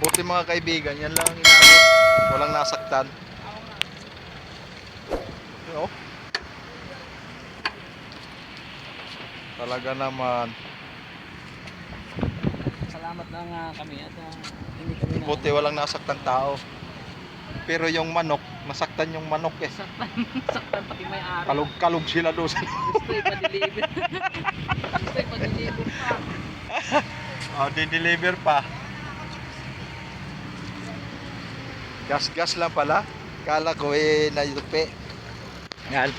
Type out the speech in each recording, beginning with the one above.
Buti mga kaibigan, yan lang ang inabot. Walang nasaktan. Yun, oh. Talaga naman. Salamat na nga kami at ah, hindi kami na... Buti walang nasaktan tao. Pero yung manok, nasaktan yung manok eh. Saktan, saktan pati may ari. Kalog-kalog sila doon. Gusto ipa-deliver. Gusto ipa-deliver pa. oh, di-deliver pa. Gas-gas lang pala. Kala ko eh, nayupi. Yan.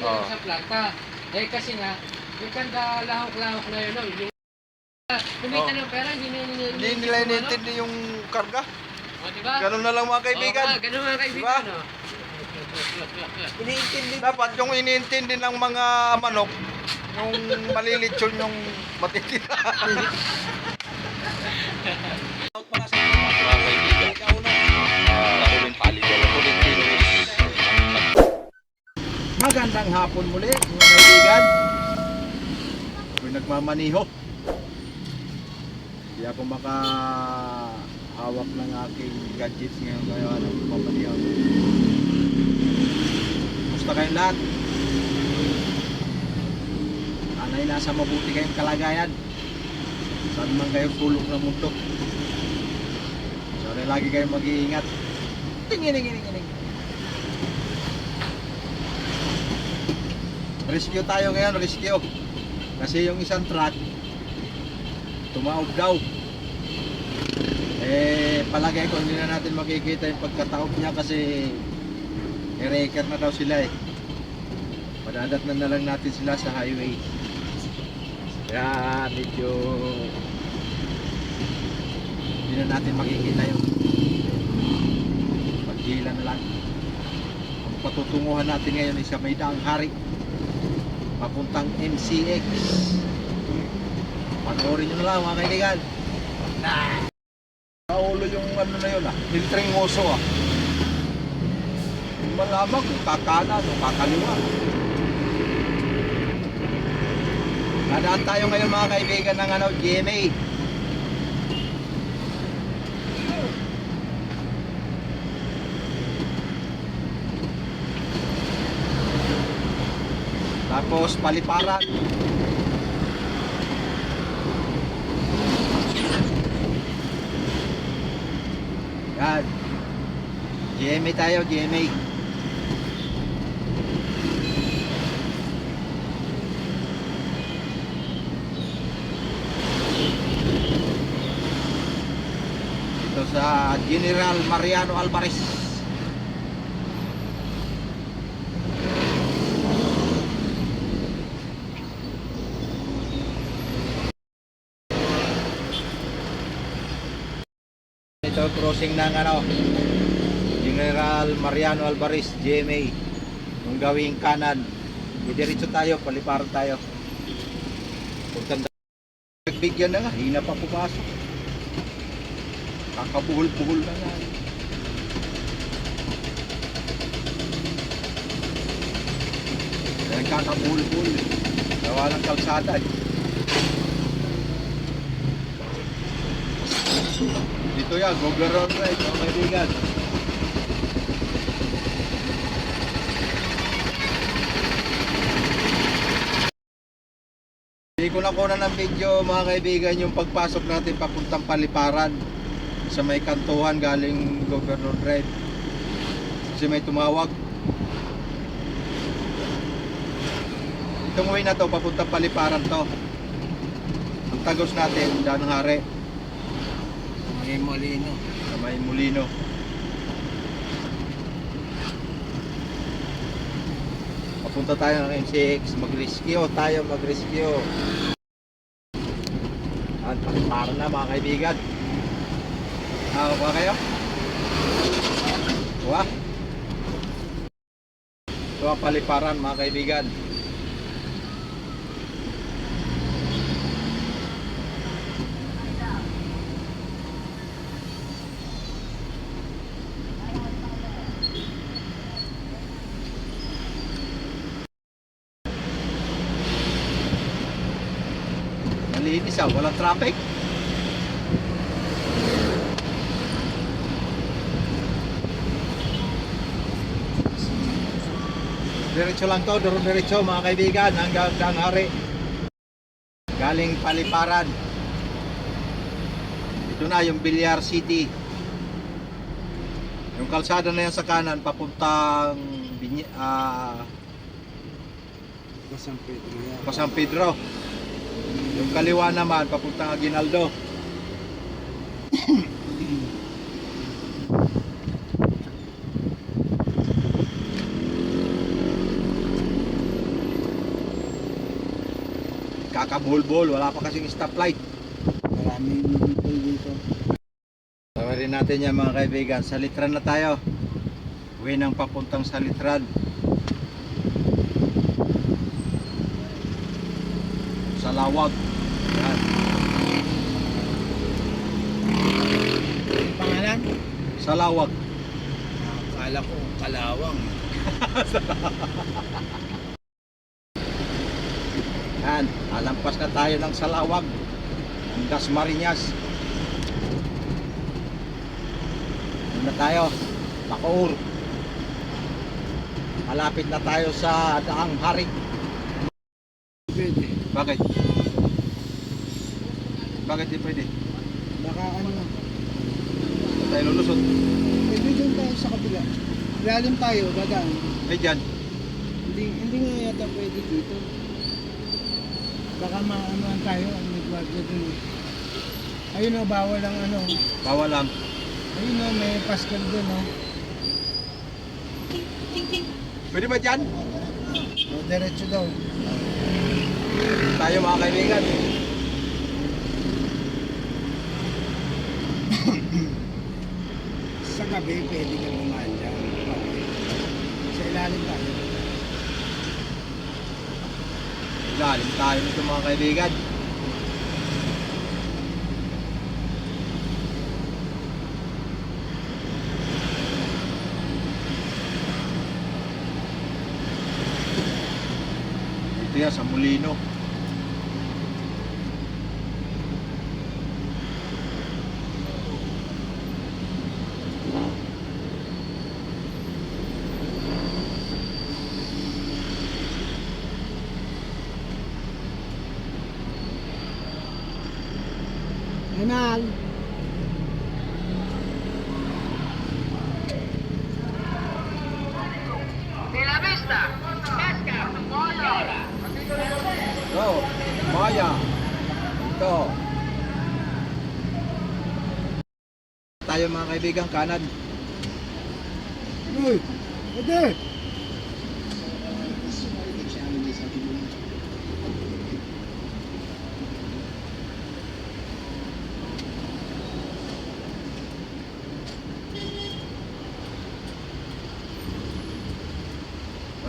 Oh. sa planta. Eh kasi nga, yung kanda lahok-lahok na yun, yung kumita Oo. ng pera, hindi nila Oh. Hindi nila inintindi yung karga. O, diba? Ganun na lang mga kaibigan. Nga, ganun mga kaibigan, Diba? no? Iniintindi dapat yung iniintindi ng mga manok yung malilitsyon yung matitira. mga kaibigan. Magandang hapon muli mga kaibigan. Ako'y nagmamaniho. Hindi ako maka hawak ng aking gadgets ngayon kaya nagmamaniho. Kumusta kayong lahat? Sana'y nasa mabuti kayong kalagayan. Saan man kayo sulok ng mundo. Sana lagi kayong mag-iingat. Tingin, tingin, tingin. Rescue tayo ngayon, rescue. Kasi yung isang truck, tumaob daw. Eh, palagay ko hindi na natin makikita yung pagkataob niya kasi i-reker na daw sila eh. Padadatnan na lang natin sila sa highway. Kaya medyo hindi na natin makikita yung paghila na lang. Ang patutunguhan natin ngayon ay sa may hari papuntang MCX. Panoorin nyo na lang mga kaibigan. Naulo yung ano na yun ah, filtering ngoso ah. Malaman kung kakanan o kakaliwa. Nadaan tayo ngayon mga kaibigan ng ano, GMA. Tapos paliparan. Yan. GMA tayo, GMA. General Mariano Alvarez. Ito crossing ng ano General Mariano Alvarez GMA Kung gawing kanan. Didiretso tayo, paliparan tayo. Pagtanda Nagbigyan na nga, hina pa pumasok Kakabuhol-buhol na nga Nagkakabuhol-buhol Gawa ng kalsada eh. Dito yan, Governor Red, mga kaibigan. Hindi ko na kuna ng video mga kaibigan yung pagpasok natin papuntang paliparan sa may kantuhan galing Governor Red. Kasi may tumawag. Way na to, papuntang paliparan to. Ang tagos natin, Danong Hari. May molino. sa may mulino. Papunta tayo ng M6, mag-rescue tayo, mag-rescue. At para na mga kaibigan. Ah, kuha kayo? Kuha? Ito ang paliparan mga kaibigan. Linis ah, walang traffic. Diretso lang to, duro diretso mga kaibigan, hanggang Danghari. Galing Paliparan. Ito na yung Bilyar City. Yung kalsada na yan sa kanan, papuntang Binye, ah, Pasang Pedro yan. pa San Pedro. Yung kaliwa naman, papuntang Aguinaldo. Kakabulbol, wala pa kasing stoplight. Maraming people dito. Tawarin natin yan mga kaibigan. Sa litran na tayo. Uwi ng papuntang sa litran. Sa lawag. Yan. Pangalan? Sa lawag. Akala ko Kalawang. Yan. Alampas na tayo ng Salawag. Ang Dasmariñas. Doon na tayo. Bacoor. Malapit na tayo sa Daang Hari. Pwede. Bakit? Bakit di pwede? Baka ano, Saan tayo lulusot? pwede dun tayo sa kabila. Lalim tayo, dadaan. Eh dyan. Hindi, hindi nga yata pwede dito. Baka maanuan tayo, ang nagwagyo dun. Ayun o, bawal ang ano. Bawal lang. Ayun o, may pascal dun o. Pwede ba dyan? O, diretso daw. Tayo mga kaibigan. Sa gabi, pwede ka lumaan dyan. Sa ilalim tayo. Lalim tayo nito mga kaibigan. Ito yan sa Molino. Anal! Ito, Maya. Ito. Tayo mga kaibigan, kanan. Uy! Ate!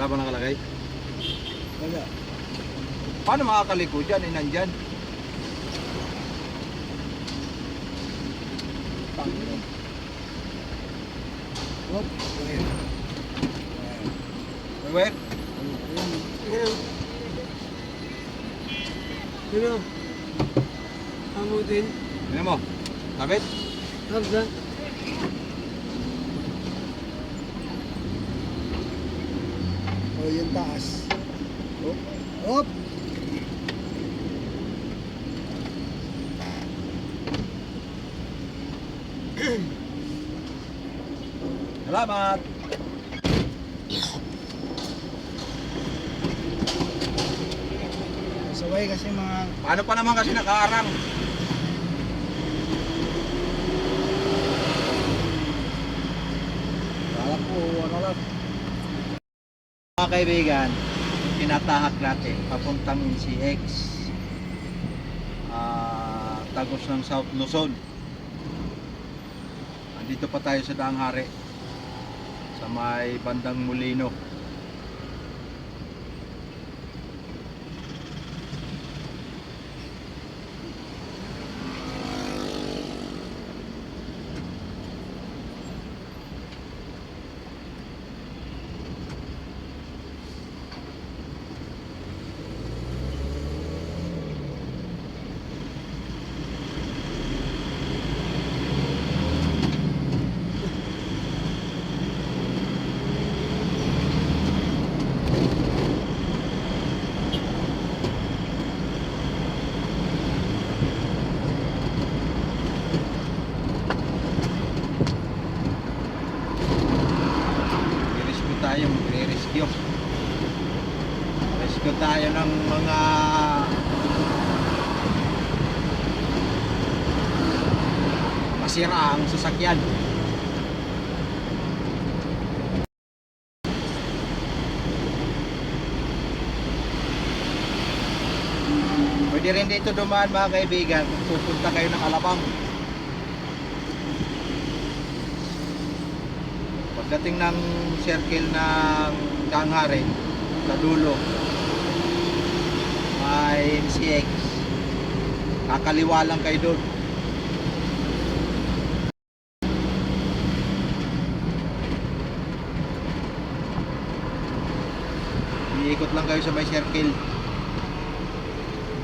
Wala ba nakalagay? Wala. Paano makakaliko dyan? Eh, nandyan. Wait, Ayan. Ano? Amo din. Tignan mo. Kapit. Harda. O yung taas. Hop! Hop! Salamat. Saway kasi mga Paano pa naman kasi nakaarang? Kala ko, ano lang. Mga kaibigan, tinatahak natin papuntang NCX. Ah, tagos ng South Luzon. Andito pa tayo sa Daanghari sa may bandang Molino. Masira ang sasakyan. Pwede rin dito dumaan mga kaibigan kung pupunta kayo ng Alabang. Pagdating ng circle ng Danghare sa dulo, may MCX. Kakaliwa lang kayo doon. Iikot lang kayo sa may circle.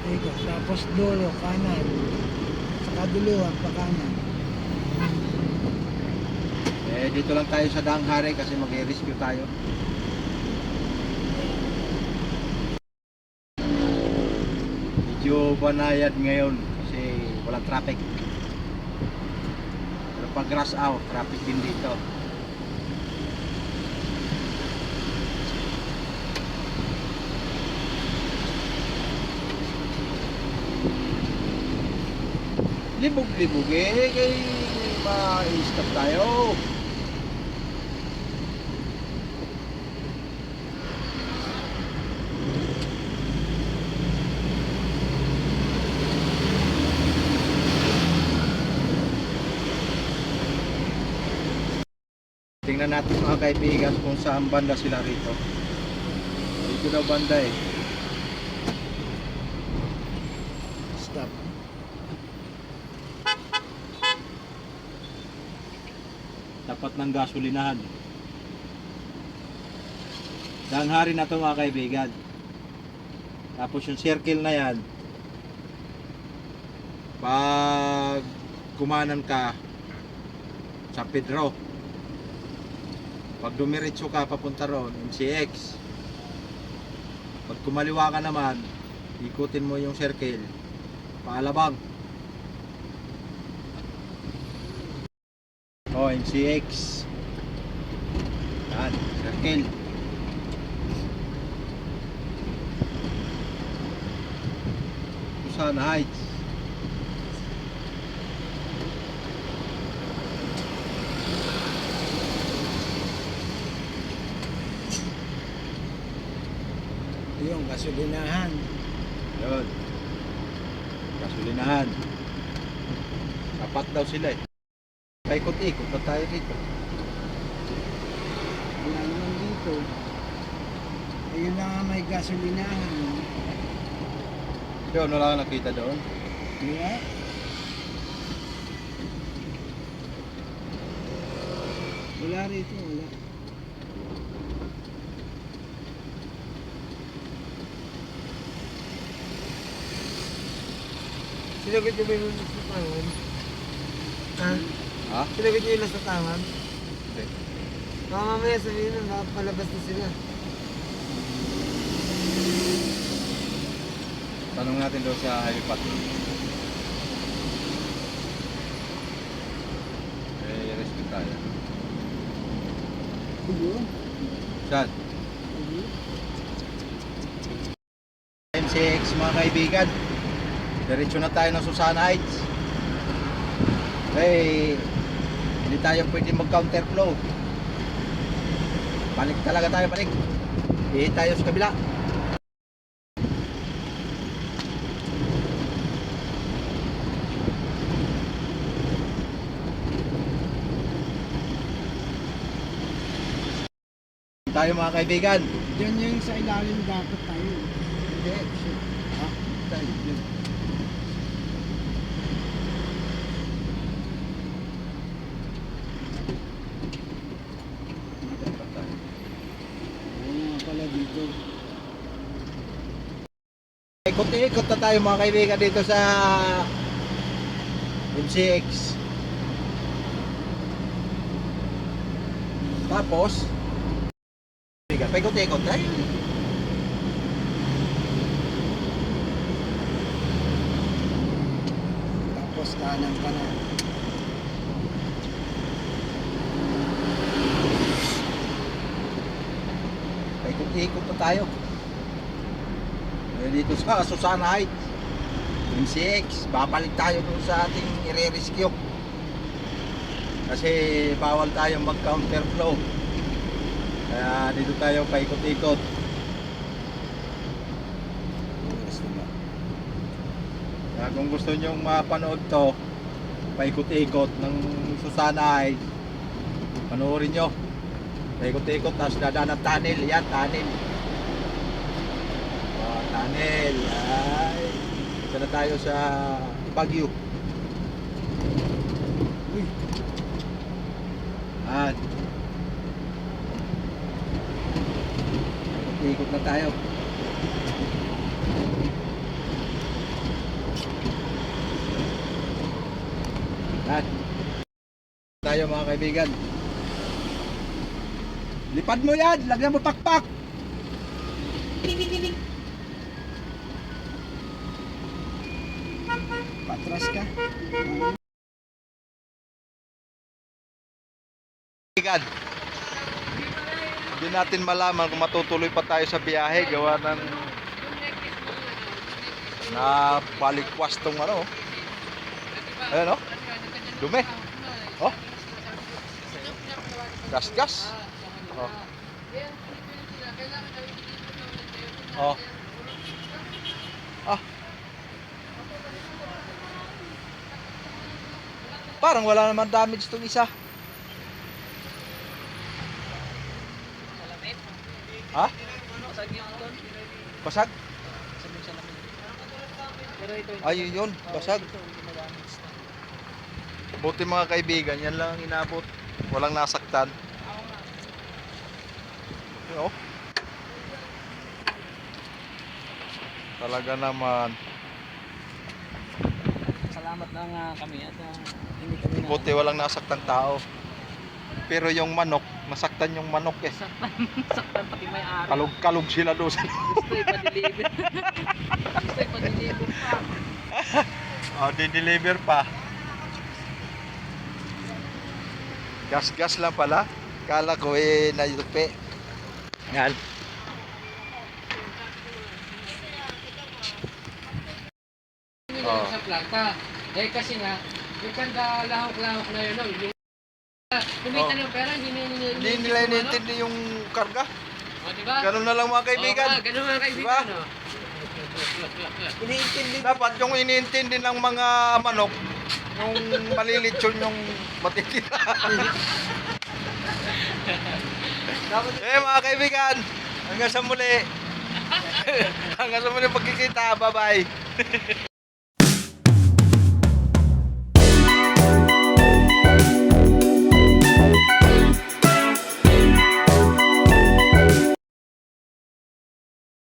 Ikot. Tapos dulo, kanan. Sa kaduluan, pa kanan. Eh, dito lang tayo sa Danghare kasi mag-rescue tayo. Medyo banayad ngayon kasi walang traffic. Pero pag rush hour, traffic din dito. Libog-libog eh, kay ma-stop tayo. Tingnan natin mga kaibigan kung saan banda sila rito. Dito daw banda eh. Tapat ng gasolinahan. Danghari na to mga kaibigan. Tapos yung circle na yan, pag kumanan ka sa Pedro, pag dumiretso ka papunta ron, MCX, pag kumaliwa ka naman, ikutin mo yung circle, paalabang. Oh, MCX. Yan, circle. Busan Heights. Yung gasolinahan. Yun. Kasulinahan. Tapat daw sila eh. Paikot-ikot na tayo dito. Wala naman dito. Ayun na nga may gasolinahan. Doon, wala kang nakita doon. Diba? Wala rito, wala. Niyo ba yung sa tangan? Ha? Ha? Sinagot niyo yung sa tangan? Hindi. Baka mamaya sabihin nun, baka palabas na sila. Tanong natin doon sa highway patrol. Eh, rescue tayo. Ayun. Saan? Ayun. MCX mga kaibigan. Diretso na tayo ng Susana Heights. Eh, hindi tayo pwede mag-counter flow. Balik talaga tayo, balik. Eh, tayo sa kabila. tayo mga kaibigan. Diyan yung sa ilalim dapat tayo. Hindi. Ha? Tayo. yun. Dapat tayo. Oo nga pala dito. Ikot-ikot na tayo mga kaibigan dito sa MCX. Tapos, paikot-ikot tayo. Tapos kanan ka na. Paikot-ikot na tayo. Dito sa Susana Heights. MCX, babalik tayo dun sa ating ire-rescue. Kasi bawal tayong mag-counter flow. Kaya dito tayo paikot-ikot. Kaya kung gusto nyong mapanood to, paikot-ikot ng Susana ay panoorin nyo. Paikot-ikot, tapos dadaan ng tunnel. Yan, tunnel. Oh, tunnel. Ay. Isa na tayo sa Baguio. Uy. At ikot na tayo. At tayo mga kaibigan. Lipad mo yan, lagyan mo pakpak. Patras ka. Kaibigan. Hindi natin malaman kung matutuloy pa tayo sa biyahe gawa ng na balikwas tong ano. Ayan oh. Dumi. Oh. Gas gas. Oh. Oh. Parang wala naman damage tong isa. Ha? Basag? Ayun yun, basag. Buti mga kaibigan, yan lang ang inabot. Walang nasaktan. Yun, Oh. Talaga naman. Na nga kami at ah, hindi kami na... Buti walang nasaktan tao. Pero yung manok, nasaktan yung manok eh. Saktan pati may ari. Kalog-kalog sila doon Gusto ipa-deliver. Gusto ipa-deliver pa. Oh, di-deliver pa. Gas-gas lang pala. Kala ko eh nayupi. Yan. Oh. sa planta. Eh kasi nga, yung kanda lahok-lahok na yun, no? yung kumita Oh. ng pera, hindi nila Hindi nila inintindi yung karga. O, diba? Ganun na lang mga kaibigan. Oo, ganun mga kaibigan, Diba? no? Iniintindi. Dapat yung iniintindi ng mga manok, yung malilitsyon yung matitira. eh mga kaibigan, hanggang sa muli. hanggang sa muli pagkikita. Bye-bye.